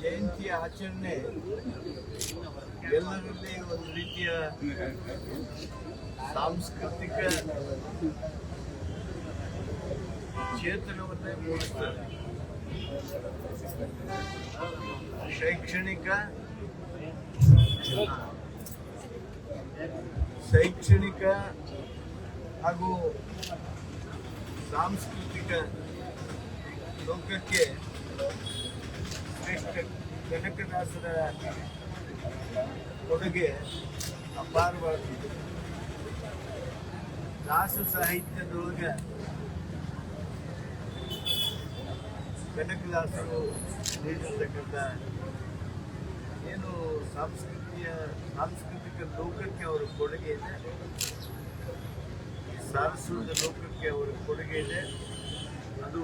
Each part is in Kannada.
ಜಯಂತಿ ಆಚರಣೆ ಎಲ್ಲರಲ್ಲಿ ಒಂದು ರೀತಿಯ ಸಾಂಸ್ಕೃತಿಕ ಚೇತನವನ್ನೇ ಮೂಡಿಸ್ತದೆ ಶೈಕ್ಷಣಿಕ ಶೈಕ್ಷಣಿಕ ಹಾಗೂ ಸಾಂಸ್ಕೃತಿಕ ಲೋಕಕ್ಕೆ ಶ್ರೇಷ್ಠ ಕನಕದಾಸರ ಕೊಡುಗೆ ಅಪಾರವಾಗಿದೆ. ದಾಸ ಸಾಹಿತ್ಯದೊಳಗೆ ಕನಕದಾಸರು ನೀಡಿರ್ತಕ್ಕಂಥ ಏನು ಸಾಂಸ್ಕೃತಿಯ, ಸಾಂಸ್ಕೃತಿಕ ಲೋಕಕ್ಕೆ ಅವರ ಕೊಡುಗೆ ಇದೆ. ಸಾರಸ್ವತ ಲೋಕಕ್ಕೆ ಅವರ ಕೊಡುಗೆ ಇದೆ. ಅದು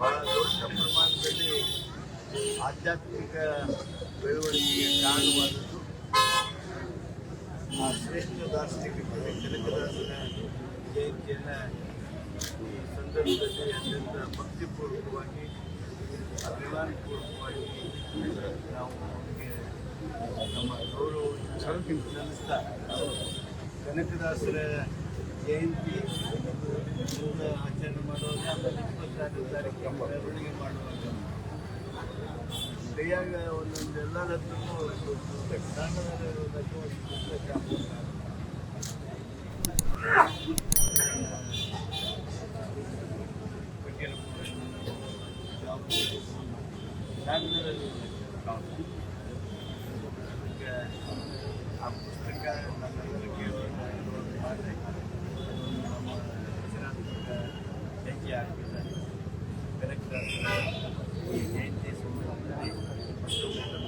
ಬಹಳ ದೊಡ್ಡ ಪ್ರಮಾಣದಲ್ಲಿ ಆಧ್ಯಾತ್ಮಿಕ ಬೆಳವಣಿಗೆಗೆ ಕಾರಣವಾದದ್ದು. ಆ ಶ್ರೇಷ್ಠ ದಾರ್ಶನಿಕ ಕನಕದಾಸನ ಜಯಂತಿಯನ್ನು ಈ ಸಂದರ್ಭದಲ್ಲಿ ಅತ್ಯಂತ ಭಕ್ತಿಪೂರ್ವಕವಾಗಿ, ಅಭಿಮಾನಪೂರ್ವಕವಾಗಿ ನಾವು ಅವರಿಗೆ ನಮ್ಮ ಗೌರವ ಸಲ್ಲಿಸ್ತಾ ಕನಕದಾಸರ ಜಯಂತಿ ಆಚರಣೆ ಮಾಡುವಾಗ ಆಮೇಲೆ ಇಪ್ಪತ್ತಾರನೇ ತಾರೀಕು ಮೆರವಣಿಗೆ ಮಾಡುವಾಗ ಕೈಯಾಗ ಒಂದೊಂದು ಎಲ್ಲ ಹತ್ರನೂ ಒಂದು ಪುಸ್ತಕ ಒಂದು ಪುಸ್ತಕ ಆ いい感じです。